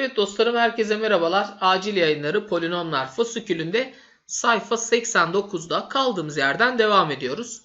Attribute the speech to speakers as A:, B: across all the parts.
A: Evet dostlarım herkese merhabalar. Acil yayınları polinomlar fasikülünde sayfa 89'da kaldığımız yerden devam ediyoruz.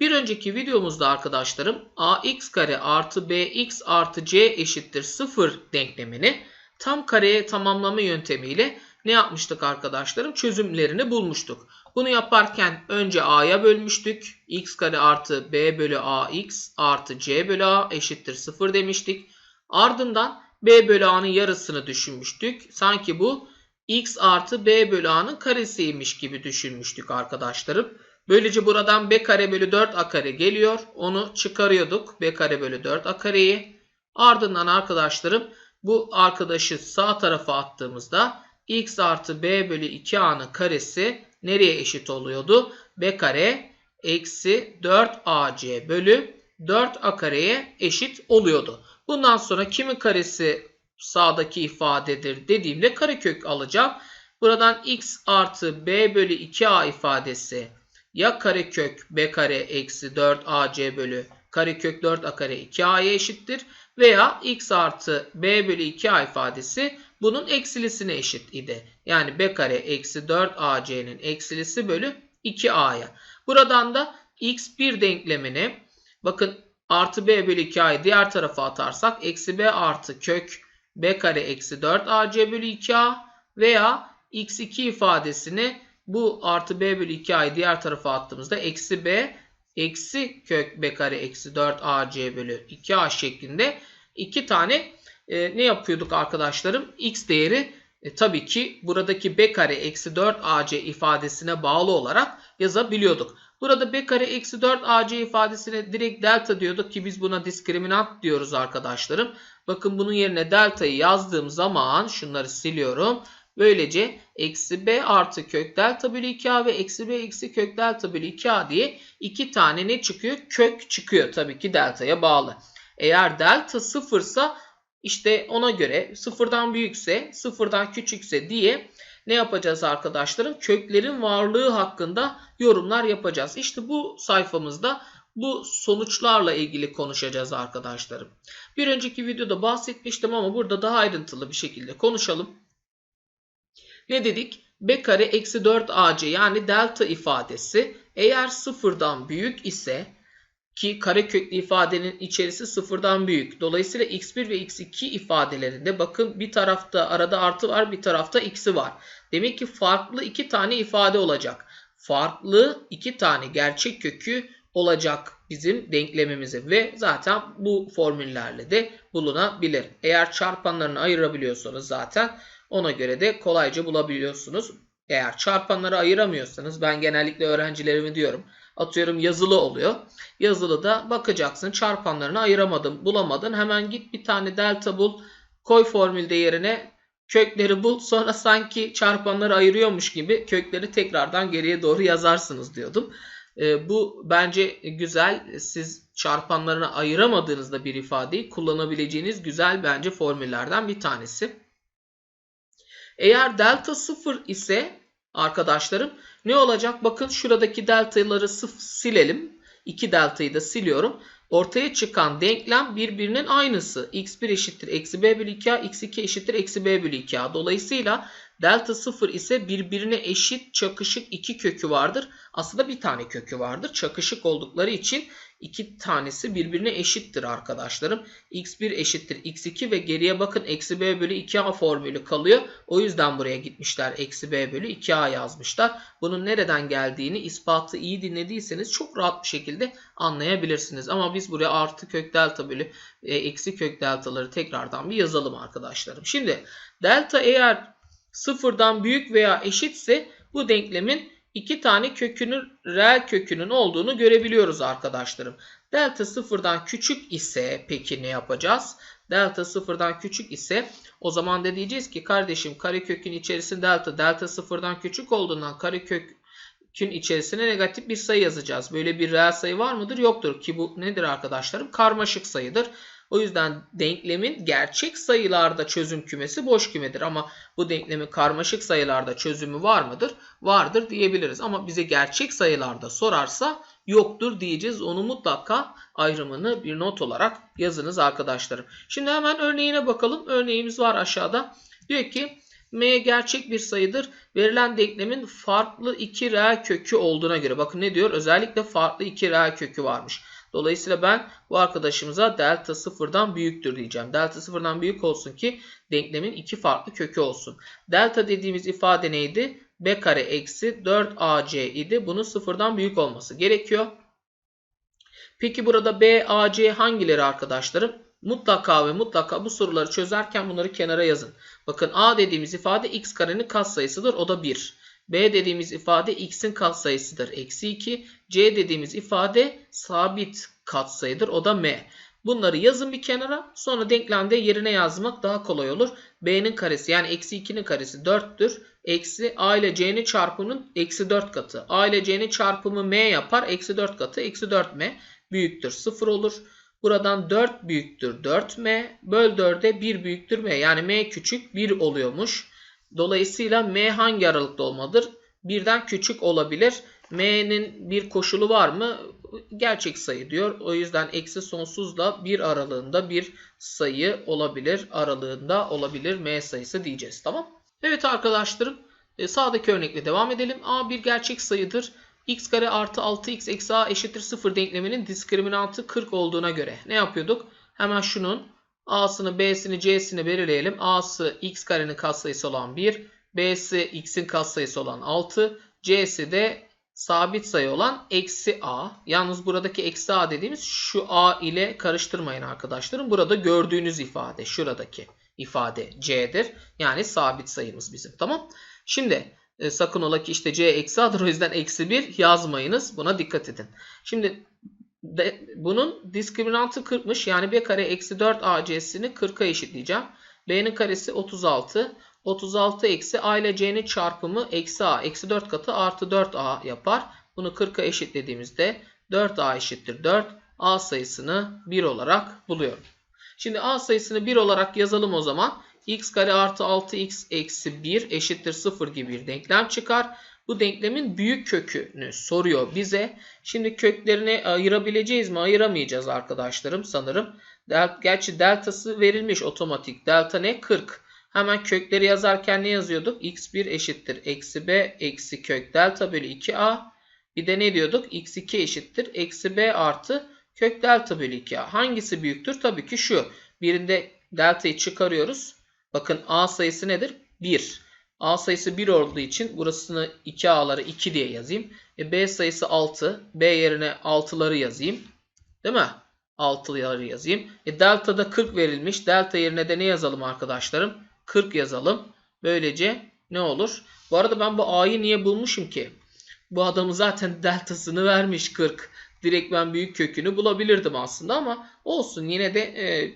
A: Bir önceki videomuzda arkadaşlarım ax kare artı bx artı c eşittir 0 denklemini tam kareye tamamlama yöntemiyle ne yapmıştık arkadaşlarım? Çözümlerini bulmuştuk. Bunu yaparken önce a'ya bölmüştük. x kare artı b bölü ax artı c bölü a eşittir 0 demiştik. Ardından b bölü a'nın yarısını düşünmüştük. Sanki bu x artı b bölü a'nın karesiymiş gibi düşünmüştük arkadaşlarım. Böylece buradan b kare bölü 4 a kare geliyor. Onu çıkarıyorduk. b kare bölü 4 a kareyi. Ardından arkadaşlarım bu arkadaşı sağ tarafa attığımızda x artı b bölü 2a'nın karesi nereye eşit oluyordu? b kare eksi 4ac bölü 4a kareye eşit oluyordu. Bundan sonra kimin karesi sağdaki ifadedir dediğimde karekök alacağım. Buradan x artı b bölü 2a ifadesi ya karekök b kare eksi 4ac bölü karekök 4a kare 2a'ya eşittir. Veya x artı b bölü 2a ifadesi bunun eksilisine eşit idi. Yani b kare eksi 4ac'nin eksilisi bölü 2a'ya. Buradan da x1 denklemini bakın artı b bölü 2a'yı diğer tarafa atarsak eksi b artı kök b kare eksi 4 ac bölü 2a veya x2 ifadesini bu artı b bölü 2a'yı diğer tarafa attığımızda eksi b eksi kök b kare eksi 4 ac bölü 2a şeklinde iki tane e, ne yapıyorduk arkadaşlarım? x değeri e, tabii ki buradaki b kare eksi 4 ac ifadesine bağlı olarak yazabiliyorduk. Burada b kare eksi 4 ac ifadesine direkt delta diyorduk ki biz buna diskriminant diyoruz arkadaşlarım. Bakın bunun yerine delta'yı yazdığım zaman şunları siliyorum. Böylece eksi b artı kök delta bölü 2a ve eksi b eksi kök delta bölü 2a diye iki tane ne çıkıyor? Kök çıkıyor tabii ki delta'ya bağlı. Eğer delta sıfırsa işte ona göre sıfırdan büyükse sıfırdan küçükse diye ne yapacağız arkadaşlarım? Köklerin varlığı hakkında yorumlar yapacağız. İşte bu sayfamızda bu sonuçlarla ilgili konuşacağız arkadaşlarım. Bir önceki videoda bahsetmiştim ama burada daha ayrıntılı bir şekilde konuşalım. Ne dedik? B kare eksi 4 AC yani delta ifadesi eğer sıfırdan büyük ise ki kareköklü ifadenin içerisi sıfırdan büyük. Dolayısıyla x1 ve x2 ifadelerinde bakın bir tarafta arada artı var bir tarafta x'i var. Demek ki farklı iki tane ifade olacak. Farklı iki tane gerçek kökü olacak bizim denklemimizi ve zaten bu formüllerle de bulunabilir. Eğer çarpanlarını ayırabiliyorsanız zaten ona göre de kolayca bulabiliyorsunuz. Eğer çarpanları ayıramıyorsanız ben genellikle öğrencilerime diyorum. Atıyorum yazılı oluyor. Yazılıda bakacaksın çarpanlarını ayıramadım bulamadın. Hemen git bir tane delta bul. Koy formülde yerine kökleri bul. Sonra sanki çarpanları ayırıyormuş gibi kökleri tekrardan geriye doğru yazarsınız diyordum. E, bu bence güzel. Siz çarpanlarını ayıramadığınızda bir ifadeyi kullanabileceğiniz güzel bence formüllerden bir tanesi. Eğer delta 0 ise arkadaşlarım ne olacak? Bakın şuradaki deltaları silelim. 2 deltayı da siliyorum. Ortaya çıkan denklem birbirinin aynısı. x1 eşittir eksi b bölü 2a, x2 eşittir eksi b bölü 2a. Dolayısıyla delta 0 ise birbirine eşit çakışık iki kökü vardır. Aslında bir tane kökü vardır. Çakışık oldukları için iki tanesi birbirine eşittir arkadaşlarım. x1 eşittir x2 ve geriye bakın eksi b bölü 2a formülü kalıyor. O yüzden buraya gitmişler. Eksi b bölü 2a yazmışlar. Bunun nereden geldiğini ispatı iyi dinlediyseniz çok rahat bir şekilde anlayabilirsiniz. Ama biz buraya artı kök delta bölü e, eksi kök deltaları tekrardan bir yazalım arkadaşlarım. Şimdi delta eğer sıfırdan büyük veya eşitse bu denklemin iki tane kökünün reel kökünün olduğunu görebiliyoruz arkadaşlarım. Delta sıfırdan küçük ise peki ne yapacağız? Delta sıfırdan küçük ise o zaman da diyeceğiz ki kardeşim karekökün içerisinde delta delta sıfırdan küçük olduğundan karekökün içerisine negatif bir sayı yazacağız. Böyle bir reel sayı var mıdır? Yoktur ki bu nedir arkadaşlarım? Karmaşık sayıdır. O yüzden denklemin gerçek sayılarda çözüm kümesi boş kümedir. Ama bu denklemin karmaşık sayılarda çözümü var mıdır? Vardır diyebiliriz. Ama bize gerçek sayılarda sorarsa yoktur diyeceğiz. Onu mutlaka ayrımını bir not olarak yazınız arkadaşlarım. Şimdi hemen örneğine bakalım. Örneğimiz var aşağıda. Diyor ki m gerçek bir sayıdır. Verilen denklemin farklı iki reel kökü olduğuna göre. Bakın ne diyor? Özellikle farklı iki reel kökü varmış. Dolayısıyla ben bu arkadaşımıza delta sıfırdan büyüktür diyeceğim. Delta sıfırdan büyük olsun ki denklemin iki farklı kökü olsun. Delta dediğimiz ifade neydi? b kare eksi 4ac idi. Bunun sıfırdan büyük olması gerekiyor. Peki burada b, ac hangileri arkadaşlarım? Mutlaka ve mutlaka bu soruları çözerken bunları kenara yazın. Bakın a dediğimiz ifade x karenin katsayısıdır. O da 1. b dediğimiz ifade x'in katsayısıdır. Eksi 2. c dediğimiz ifade sabit katsayıdır. O da m. Bunları yazın bir kenara. Sonra denklemde yerine yazmak daha kolay olur. b'nin karesi yani eksi 2'nin karesi 4'tür. Eksi a ile c'nin çarpımının eksi 4 katı. a ile c'nin çarpımı m yapar. Eksi 4 katı. Eksi 4m büyüktür 0 olur. Buradan 4 büyüktür 4m. Böl 4'e 1 büyüktür m. Yani m küçük 1 oluyormuş. Dolayısıyla m hangi aralıkta olmalıdır? Birden küçük olabilir. m'nin bir koşulu var mı? Gerçek sayı diyor. O yüzden eksi sonsuzla 1 aralığında bir sayı olabilir. Aralığında olabilir m sayısı diyeceğiz. Tamam. Evet arkadaşlarım e, sağdaki örnekle devam edelim. a bir gerçek sayıdır x kare artı 6x eksi a eşittir 0 denkleminin diskriminantı 40 olduğuna göre ne yapıyorduk? Hemen şunun a'sını b'sini c'sini belirleyelim. a'sı x karenin katsayısı olan 1, b'si x'in katsayısı olan 6, c'si de sabit sayı olan eksi a. Yalnız buradaki eksi a dediğimiz şu a ile karıştırmayın arkadaşlarım. Burada gördüğünüz ifade şuradaki ifade c'dir. Yani sabit sayımız bizim tamam. Şimdi e, sakın ola ki işte c eksi a'dır o yüzden eksi 1 yazmayınız. Buna dikkat edin. Şimdi de, bunun diskriminantı 40'mış. Yani b kare eksi 4 ac'sini 40'a eşitleyeceğim. b'nin karesi 36. 36 eksi a ile c'nin çarpımı eksi a. Eksi 4 katı artı 4a yapar. Bunu 40'a eşitlediğimizde 4a eşittir 4. a sayısını 1 olarak buluyorum. Şimdi a sayısını 1 olarak yazalım o zaman x kare artı 6x eksi 1 eşittir 0 gibi bir denklem çıkar. Bu denklemin büyük kökünü soruyor bize. Şimdi köklerini ayırabileceğiz mi? Ayıramayacağız arkadaşlarım sanırım. Gerçi deltası verilmiş otomatik. Delta ne? 40. Hemen kökleri yazarken ne yazıyorduk? x1 eşittir. Eksi b eksi kök delta bölü 2a. Bir de ne diyorduk? x2 eşittir. Eksi b artı kök delta bölü 2a. Hangisi büyüktür? Tabii ki şu. Birinde deltayı çıkarıyoruz. Bakın A sayısı nedir? 1. A sayısı 1 olduğu için burasını 2A'ları 2 diye yazayım. E B sayısı 6. B yerine 6'ları yazayım. Değil mi? 6'ları yazayım. E delta da 40 verilmiş. Delta yerine de ne yazalım arkadaşlarım? 40 yazalım. Böylece ne olur? Bu arada ben bu A'yı niye bulmuşum ki? Bu adamı zaten deltasını vermiş 40. Direkt ben büyük kökünü bulabilirdim aslında ama olsun yine de e,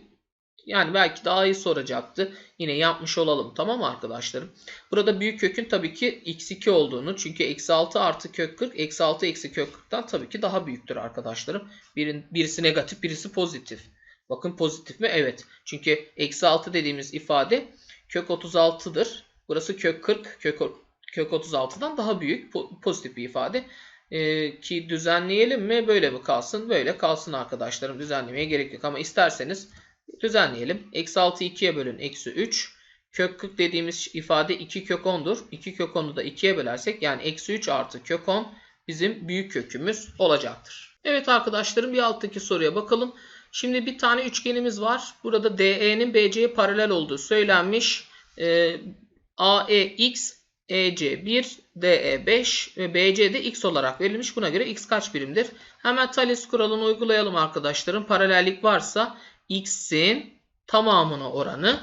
A: yani belki daha iyi soracaktı. Yine yapmış olalım. Tamam arkadaşlarım? Burada büyük kökün tabii ki x2 olduğunu. Çünkü eksi 6 artı kök 40. Eksi 6 eksi kök 40'tan tabii ki daha büyüktür arkadaşlarım. Birin, birisi negatif birisi pozitif. Bakın pozitif mi? Evet. Çünkü eksi 6 dediğimiz ifade kök 36'dır. Burası kök 40. Kök, kök 36'dan daha büyük. Pozitif bir ifade. Ee, ki düzenleyelim mi? Böyle mi kalsın? Böyle kalsın arkadaşlarım. Düzenlemeye gerek yok. Ama isterseniz Düzenleyelim. Eksi 6 2'ye bölün. Eksi 3. Kök 40 dediğimiz ifade 2 kök 10'dur. 2 kök 10'u da 2'ye bölersek yani eksi 3 artı kök 10 bizim büyük kökümüz olacaktır. Evet arkadaşlarım bir alttaki soruya bakalım. Şimdi bir tane üçgenimiz var. Burada DE'nin BC'ye paralel olduğu söylenmiş. Ee, AEX, EC 1, DE 5 ve BC de X olarak verilmiş. Buna göre X kaç birimdir? Hemen Thales kuralını uygulayalım arkadaşlarım. Paralellik varsa x'in tamamına oranı.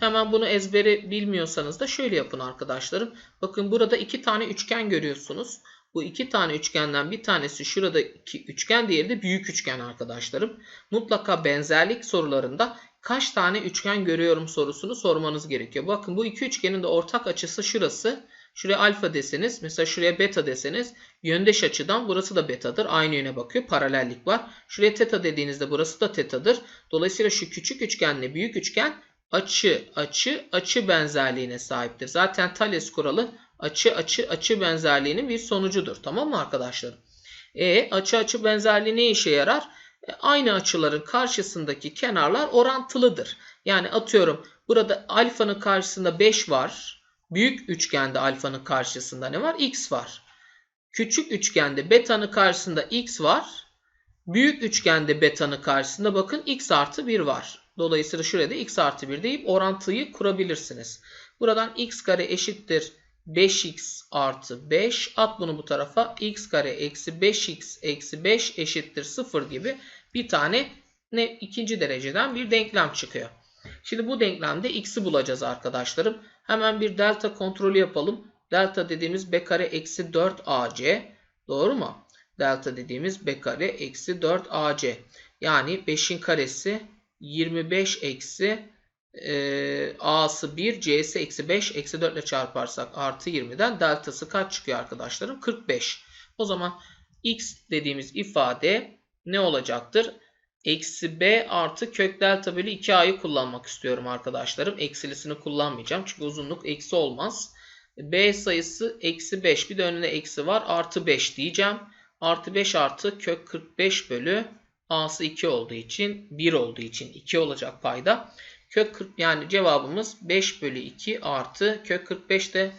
A: Hemen bunu ezbere bilmiyorsanız da şöyle yapın arkadaşlarım. Bakın burada iki tane üçgen görüyorsunuz. Bu iki tane üçgenden bir tanesi şuradaki üçgen diğeri de büyük üçgen arkadaşlarım. Mutlaka benzerlik sorularında kaç tane üçgen görüyorum sorusunu sormanız gerekiyor. Bakın bu iki üçgenin de ortak açısı şurası. Şuraya alfa deseniz mesela şuraya beta deseniz yöndeş açıdan burası da betadır. Aynı yöne bakıyor. Paralellik var. Şuraya teta dediğinizde burası da tetadır. Dolayısıyla şu küçük üçgenle büyük üçgen açı açı açı benzerliğine sahiptir. Zaten Thales kuralı açı açı açı benzerliğinin bir sonucudur. Tamam mı arkadaşlarım? E açı açı benzerliği ne işe yarar? E, aynı açıların karşısındaki kenarlar orantılıdır. Yani atıyorum burada alfanın karşısında 5 var. Büyük üçgende alfanın karşısında ne var? X var. Küçük üçgende betanın karşısında X var. Büyük üçgende betanın karşısında bakın X artı 1 var. Dolayısıyla şurada da X artı 1 deyip orantıyı kurabilirsiniz. Buradan X kare eşittir 5x artı 5 at bunu bu tarafa x kare eksi 5x eksi 5 eşittir 0 gibi bir tane ne ikinci dereceden bir denklem çıkıyor. Şimdi bu denklemde x'i bulacağız arkadaşlarım. Hemen bir delta kontrolü yapalım. Delta dediğimiz b kare eksi 4 ac. Doğru mu? Delta dediğimiz b kare eksi 4 ac. Yani 5'in karesi 25 eksi e, a'sı 1 c'si eksi 5 eksi 4 ile çarparsak artı 20'den deltası kaç çıkıyor arkadaşlarım? 45. O zaman x dediğimiz ifade ne olacaktır? Eksi b artı kök delta bölü 2a'yı kullanmak istiyorum arkadaşlarım. Eksilisini kullanmayacağım. Çünkü uzunluk eksi olmaz. b sayısı eksi 5. Bir de önüne eksi var. Artı 5 diyeceğim. Artı 5 artı kök 45 bölü a'sı 2 olduğu için 1 olduğu için 2 olacak payda. Kök 40 yani cevabımız 5 bölü 2 artı kök 45 de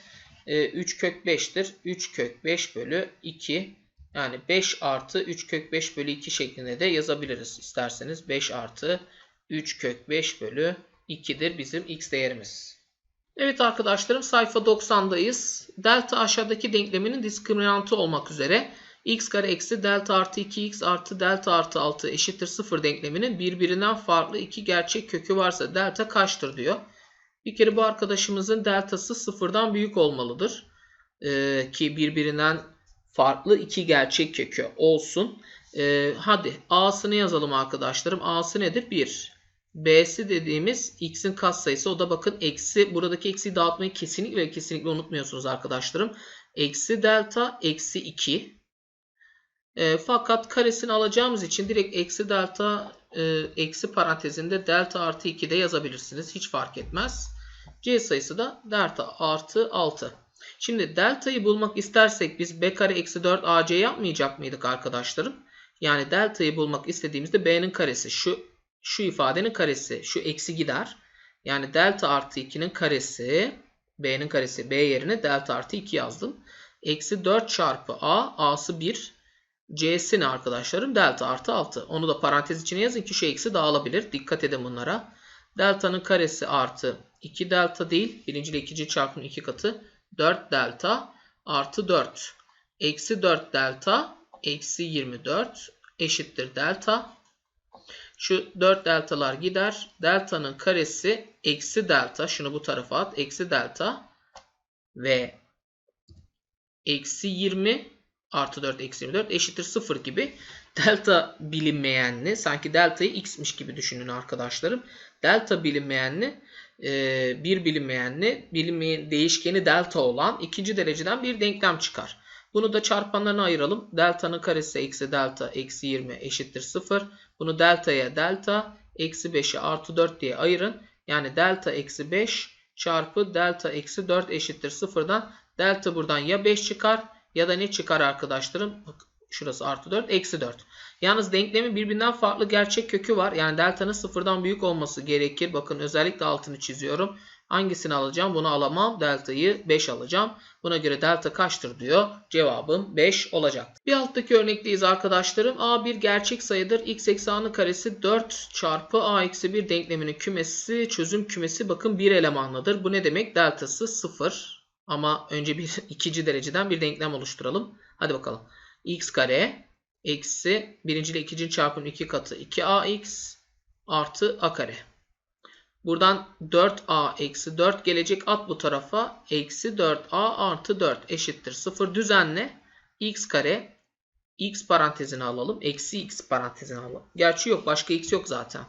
A: e, 3 kök 5'tir. 3 kök 5 bölü 2 yani 5 artı 3 kök 5 bölü 2 şeklinde de yazabiliriz isterseniz. 5 artı 3 kök 5 bölü 2'dir bizim x değerimiz. Evet arkadaşlarım sayfa 90'dayız. Delta aşağıdaki denkleminin diskriminantı olmak üzere x kare eksi delta artı 2x artı delta artı 6 eşittir 0 denkleminin birbirinden farklı iki gerçek kökü varsa delta kaçtır diyor. Bir kere bu arkadaşımızın deltası sıfırdan büyük olmalıdır. Ee, ki birbirinden farklı iki gerçek kökü olsun. Ee, hadi a'sını yazalım arkadaşlarım. a'sı nedir? 1. b'si dediğimiz x'in katsayısı o da bakın eksi buradaki eksiyi dağıtmayı kesinlikle kesinlikle unutmuyorsunuz arkadaşlarım. Eksi delta eksi 2 e, fakat karesini alacağımız için direkt eksi delta e, eksi parantezinde delta artı 2 de yazabilirsiniz. Hiç fark etmez. C sayısı da delta artı 6. Şimdi delta'yı bulmak istersek biz b kare eksi 4 ac yapmayacak mıydık arkadaşlarım? Yani delta'yı bulmak istediğimizde b'nin karesi şu şu ifadenin karesi şu eksi gider. Yani delta artı 2'nin karesi b'nin karesi b yerine delta artı 2 yazdım. Eksi 4 çarpı a a'sı 1 C'si ne arkadaşlarım? Delta artı 6. Onu da parantez içine yazın ki şu eksi dağılabilir. Dikkat edin bunlara. Delta'nın karesi artı 2 delta değil. Birinci ile ikinci çarpımın 2 katı. 4 delta artı 4. Eksi 4 delta eksi 24 eşittir delta. Şu 4 deltalar gider. Delta'nın karesi eksi delta. Şunu bu tarafa at. Eksi delta ve eksi 20 artı 4 eksi 24 eşittir 0 gibi delta bilinmeyenli sanki deltayı x'miş gibi düşünün arkadaşlarım. Delta bilinmeyenli e, bir bilinmeyenli bilinmeyen değişkeni delta olan ikinci dereceden bir denklem çıkar. Bunu da çarpanlarına ayıralım. Delta'nın karesi eksi delta eksi 20 eşittir 0. Bunu delta'ya delta eksi 5'e artı 4 diye ayırın. Yani delta eksi 5 çarpı delta eksi 4 eşittir 0'dan delta buradan ya 5 çıkar ya da ne çıkar arkadaşlarım? Şurası artı 4 eksi 4. Yalnız denklemin birbirinden farklı gerçek kökü var. Yani delta'nın sıfırdan büyük olması gerekir. Bakın özellikle altını çiziyorum. Hangisini alacağım? Bunu alamam. Delta'yı 5 alacağım. Buna göre delta kaçtır diyor. Cevabım 5 olacak. Bir alttaki örnekteyiz arkadaşlarım. A bir gerçek sayıdır. X eksi A'nın karesi 4 çarpı A eksi 1 denkleminin kümesi çözüm kümesi bakın bir elemanlıdır. Bu ne demek? Deltası 0. Ama önce bir ikinci dereceden bir denklem oluşturalım. Hadi bakalım. X kare eksi birinci ile ikinci çarpımın iki katı 2ax artı a kare. Buradan 4a eksi 4 gelecek at bu tarafa. Eksi 4a artı 4 eşittir 0 düzenle. x kare x parantezini alalım. Eksi x parantezini alalım. Gerçi yok başka x yok zaten.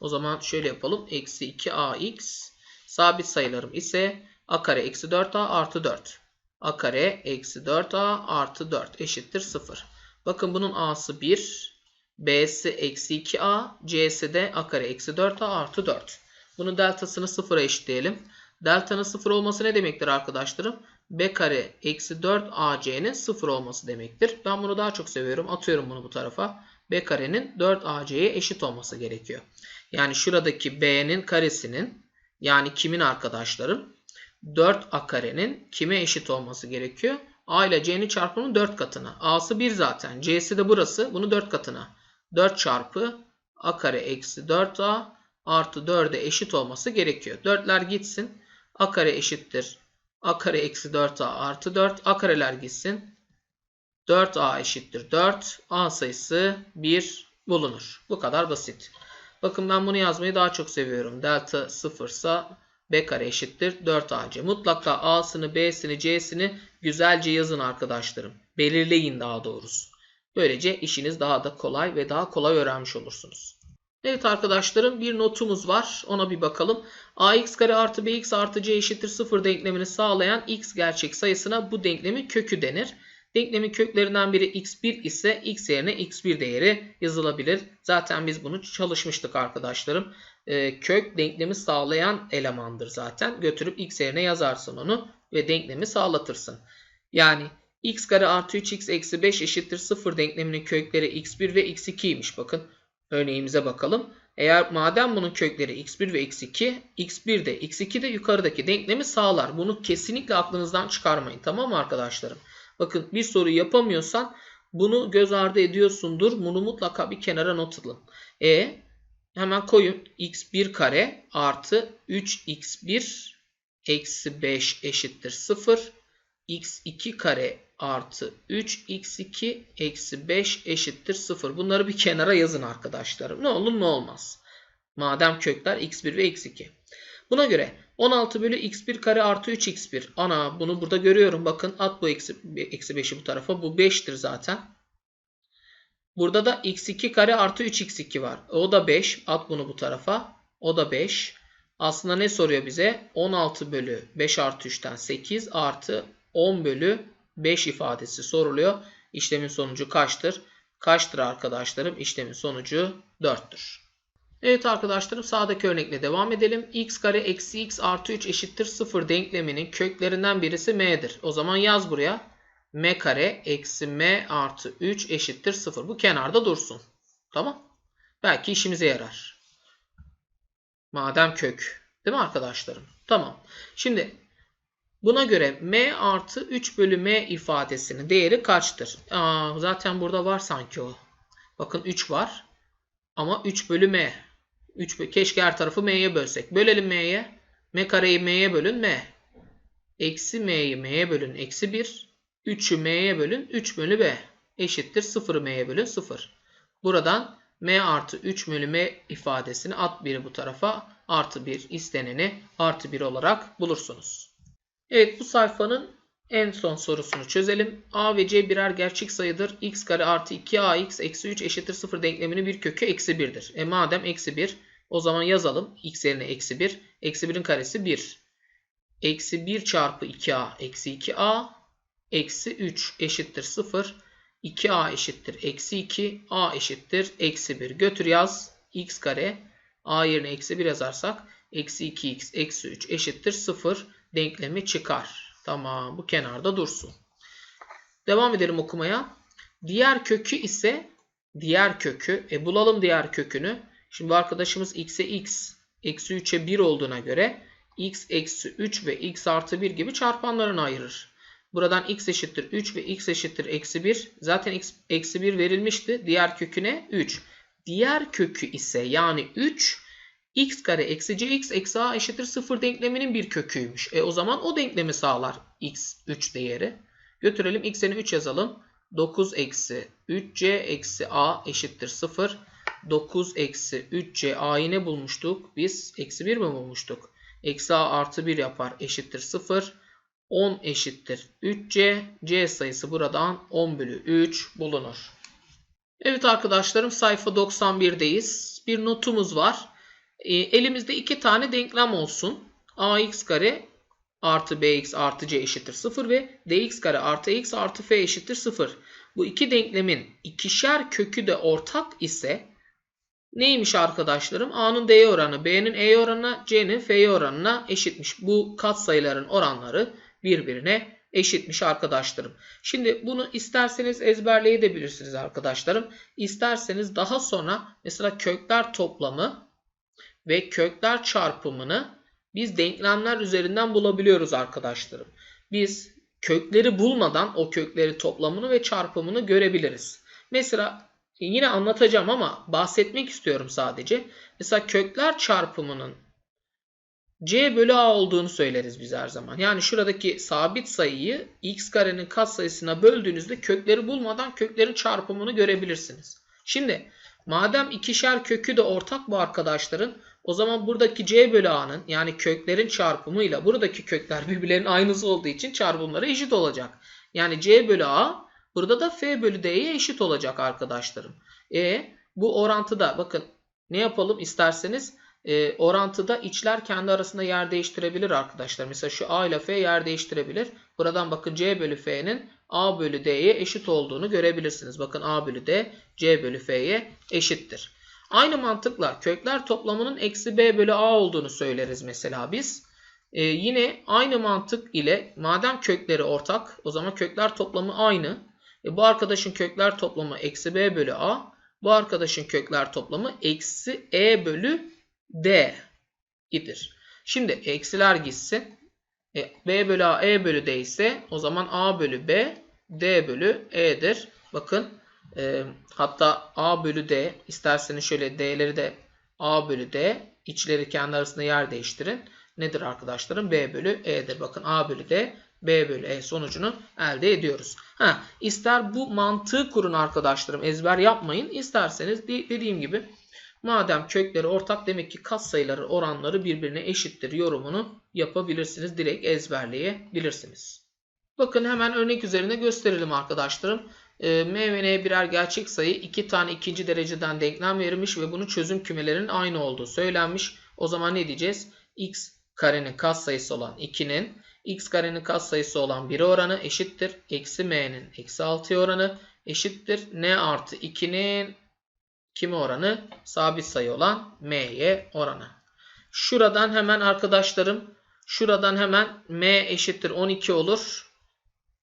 A: O zaman şöyle yapalım. Eksi 2ax sabit sayılarım ise a kare eksi 4a artı 4. a kare eksi 4a artı 4 eşittir 0. Bakın bunun a'sı 1, b'si eksi 2a, c'si de a kare eksi 4a artı 4. Bunun deltasını 0'a eşitleyelim. Delta'nın 0 olması ne demektir arkadaşlarım? b kare eksi 4 ac'nin 0 olması demektir. Ben bunu daha çok seviyorum. Atıyorum bunu bu tarafa. b karenin 4 ac'ye eşit olması gerekiyor. Yani şuradaki b'nin karesinin yani kimin arkadaşlarım? 4a karenin kime eşit olması gerekiyor? a ile c'nin çarpımının 4 katına. a'sı 1 zaten. c'si de burası. Bunu 4 katına. 4 çarpı a kare eksi 4a artı 4'e eşit olması gerekiyor. 4'ler gitsin. a kare eşittir. a kare eksi 4a artı 4. a kareler gitsin. 4a eşittir 4. a sayısı 1 bulunur. Bu kadar basit. Bakın ben bunu yazmayı daha çok seviyorum. Delta 0 ise b kare eşittir 4ac. Mutlaka a'sını, b'sini, c'sini güzelce yazın arkadaşlarım. Belirleyin daha doğrusu. Böylece işiniz daha da kolay ve daha kolay öğrenmiş olursunuz. Evet arkadaşlarım bir notumuz var. Ona bir bakalım. ax kare artı bx artı c eşittir 0 denklemini sağlayan x gerçek sayısına bu denklemin kökü denir. Denklemin köklerinden biri x1 ise x yerine x1 değeri yazılabilir. Zaten biz bunu çalışmıştık arkadaşlarım. Ee, kök denklemi sağlayan elemandır zaten. Götürüp x yerine yazarsın onu ve denklemi sağlatırsın. Yani x kare artı 3x eksi 5 eşittir 0 denkleminin kökleri x1 ve x2'ymiş. Bakın örneğimize bakalım. Eğer madem bunun kökleri x1 ve x2, x1 de x2 de yukarıdaki denklemi sağlar. Bunu kesinlikle aklınızdan çıkarmayın. Tamam mı arkadaşlarım? Bakın bir soru yapamıyorsan bunu göz ardı ediyorsundur. Bunu mutlaka bir kenara not alın. E hemen koyun x1 kare artı 3x1 eksi 5 eşittir 0. x2 kare artı 3x2 eksi 5 eşittir 0. Bunları bir kenara yazın arkadaşlarım. Ne olur ne olmaz. Madem kökler x1 ve x2. Buna göre 16 bölü x1 kare artı 3x1. Ana bunu burada görüyorum. Bakın at bu eksi, eksi 5'i bu tarafa. Bu 5'tir zaten. Burada da x2 kare artı 3x2 var. O da 5. At bunu bu tarafa. O da 5. Aslında ne soruyor bize? 16 bölü 5 artı 3'ten 8 artı 10 bölü 5 ifadesi soruluyor. İşlemin sonucu kaçtır? Kaçtır arkadaşlarım? İşlemin sonucu 4'tür. Evet arkadaşlarım sağdaki örnekle devam edelim. x kare eksi x artı 3 eşittir 0 denkleminin köklerinden birisi m'dir. O zaman yaz buraya. M kare eksi m artı 3 eşittir 0. Bu kenarda dursun. Tamam. Belki işimize yarar. Madem kök. Değil mi arkadaşlarım? Tamam. Şimdi buna göre m artı 3 bölü m ifadesinin değeri kaçtır? Aa, zaten burada var sanki o. Bakın 3 var. Ama 3 bölü m. 3 keşke her tarafı m'ye bölsek. Bölelim m'ye. m kareyi m'ye bölün m. Eksi m'yi m'ye bölün eksi 1. 3'ü m'ye bölün 3 bölü b. Eşittir 0'ı m'ye bölün 0. Buradan m artı 3 bölü m ifadesini at 1'i bu tarafa artı 1 isteneni artı 1 olarak bulursunuz. Evet bu sayfanın en son sorusunu çözelim. A ve C birer gerçek sayıdır. x kare artı 2ax eksi 3 eşittir 0 denkleminin bir kökü eksi 1'dir. E madem eksi 1 o zaman yazalım. x yerine eksi 1. Eksi 1'in karesi 1. Eksi 1 çarpı 2a eksi 2a eksi 3 eşittir 0. 2a eşittir eksi 2. a eşittir eksi 1. Götür yaz. x kare a yerine eksi 1 yazarsak eksi 2x eksi 3 eşittir 0 denklemi çıkar. Tamam bu kenarda dursun. Devam edelim okumaya. Diğer kökü ise diğer kökü. E bulalım diğer kökünü. Şimdi bu arkadaşımız x'e x eksi 3'e 1 olduğuna göre x eksi 3 ve x artı 1 gibi çarpanlarını ayırır. Buradan x eşittir 3 ve x eşittir eksi 1. Zaten x eksi 1 verilmişti. Diğer köküne 3. Diğer kökü ise yani 3 x kare eksi cx eksi a eşittir 0 denkleminin bir köküymüş. E o zaman o denklemi sağlar x 3 değeri. Götürelim x yerine 3 yazalım. 9 eksi 3c eksi a eşittir 0. 9 eksi 3c a'yı ne bulmuştuk? Biz eksi 1 mi bulmuştuk? Eksi a artı 1 yapar eşittir 0. 10 eşittir 3c. c sayısı buradan 10 bölü 3 bulunur. Evet arkadaşlarım sayfa 91'deyiz. Bir notumuz var. E, elimizde iki tane denklem olsun. ax kare artı bx artı c eşittir 0 ve dx kare artı x artı f eşittir 0. Bu iki denklemin ikişer kökü de ortak ise neymiş arkadaşlarım? A'nın D'ye oranı B'nin E'ye oranına C'nin F'ye oranına eşitmiş. Bu katsayıların oranları birbirine eşitmiş arkadaşlarım. Şimdi bunu isterseniz ezberleyebilirsiniz arkadaşlarım. İsterseniz daha sonra mesela kökler toplamı ve kökler çarpımını biz denklemler üzerinden bulabiliyoruz arkadaşlarım. Biz kökleri bulmadan o kökleri toplamını ve çarpımını görebiliriz. Mesela yine anlatacağım ama bahsetmek istiyorum sadece. Mesela kökler çarpımının c bölü a olduğunu söyleriz biz her zaman. Yani şuradaki sabit sayıyı x karenin katsayısına böldüğünüzde kökleri bulmadan köklerin çarpımını görebilirsiniz. Şimdi madem ikişer kökü de ortak bu arkadaşların o zaman buradaki c bölü a'nın yani köklerin çarpımıyla buradaki kökler birbirlerinin aynısı olduğu için çarpımları eşit olacak. Yani c bölü a burada da f bölü d'ye eşit olacak arkadaşlarım. E bu orantıda bakın ne yapalım isterseniz e, orantıda içler kendi arasında yer değiştirebilir arkadaşlar. Mesela şu a ile f yer değiştirebilir. Buradan bakın c bölü f'nin a bölü d'ye eşit olduğunu görebilirsiniz. Bakın a bölü d c bölü f'ye eşittir. Aynı mantıkla kökler toplamının eksi b bölü a olduğunu söyleriz mesela biz. Ee, yine aynı mantık ile madem kökleri ortak o zaman kökler toplamı aynı. E, bu arkadaşın kökler toplamı eksi b bölü a. Bu arkadaşın kökler toplamı eksi e bölü d idir. Şimdi eksiler gitsin. E, b bölü a e bölü d ise o zaman a bölü b d bölü e'dir. Bakın e, hatta a bölü d isterseniz şöyle d'leri de a bölü d içleri kendi arasında yer değiştirin. Nedir arkadaşlarım? b bölü e'dir. Bakın a bölü d b bölü e sonucunu elde ediyoruz. Ha, ister bu mantığı kurun arkadaşlarım ezber yapmayın. İsterseniz dediğim gibi madem kökleri ortak demek ki katsayıları oranları birbirine eşittir yorumunu yapabilirsiniz. Direkt ezberleyebilirsiniz. Bakın hemen örnek üzerine gösterelim arkadaşlarım. E, M ve N birer gerçek sayı iki tane ikinci dereceden denklem verilmiş ve bunun çözüm kümelerinin aynı olduğu söylenmiş. O zaman ne diyeceğiz? X karenin katsayısı olan 2'nin x karenin katsayısı olan 1'e oranı eşittir. Eksi m'nin eksi 6'ya oranı eşittir. n artı 2'nin kime oranı? Sabit sayı olan m'ye oranı. Şuradan hemen arkadaşlarım şuradan hemen m eşittir 12 olur.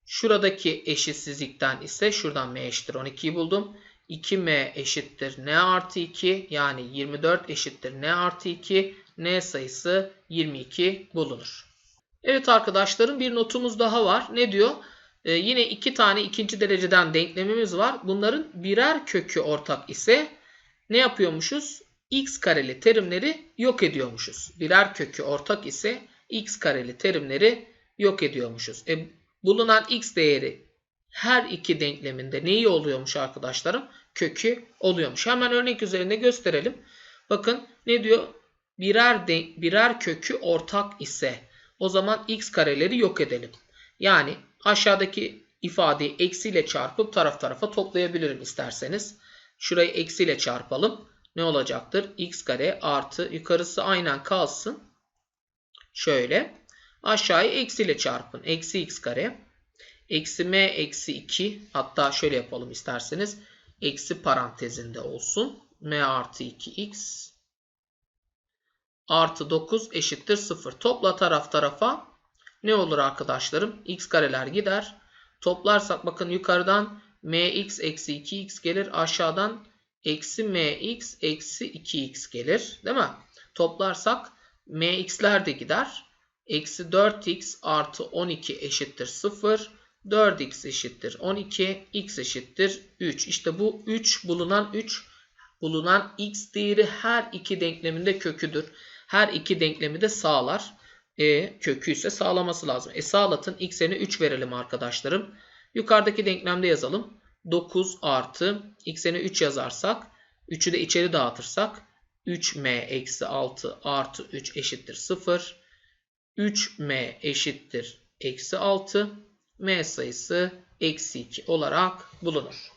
A: Şuradaki eşitsizlikten ise şuradan m eşittir 12'yi buldum. 2m eşittir n artı 2 yani 24 eşittir n artı 2 n sayısı 22 bulunur. Evet arkadaşlarım bir notumuz daha var. Ne diyor? Ee, yine iki tane ikinci dereceden denklemimiz var. Bunların birer kökü ortak ise ne yapıyormuşuz? x kareli terimleri yok ediyormuşuz. Birer kökü ortak ise x kareli terimleri yok ediyormuşuz. E, bulunan x değeri her iki denkleminde neyi oluyormuş arkadaşlarım? Kökü oluyormuş. Hemen örnek üzerinde gösterelim. Bakın ne diyor? Birer, de, birer kökü ortak ise o zaman x kareleri yok edelim. Yani aşağıdaki ifadeyi eksiyle çarpıp taraf tarafa toplayabilirim isterseniz. Şurayı eksiyle çarpalım. Ne olacaktır? x kare artı yukarısı aynen kalsın. Şöyle. Aşağıyı eksiyle çarpın. Eksi x kare. Eksi m eksi 2. Hatta şöyle yapalım isterseniz. Eksi parantezinde olsun. m artı 2x artı 9 eşittir 0. Topla taraf tarafa ne olur arkadaşlarım? x kareler gider. Toplarsak bakın yukarıdan mx eksi 2x gelir. Aşağıdan eksi mx eksi 2x gelir. Değil mi? Toplarsak mx'ler de gider. Eksi 4x artı 12 eşittir 0. 4x eşittir 12. x eşittir 3. İşte bu 3 bulunan 3 bulunan x değeri her iki denkleminde köküdür. Her iki denklemi de sağlar. E kökü ise sağlaması lazım. E sağlatın x'ine 3 verelim arkadaşlarım. Yukarıdaki denklemde yazalım. 9 artı x'ine 3 yazarsak 3'ü de içeri dağıtırsak 3m eksi 6 artı 3 eşittir 0. 3m eşittir eksi 6. m sayısı eksi 2 olarak bulunur.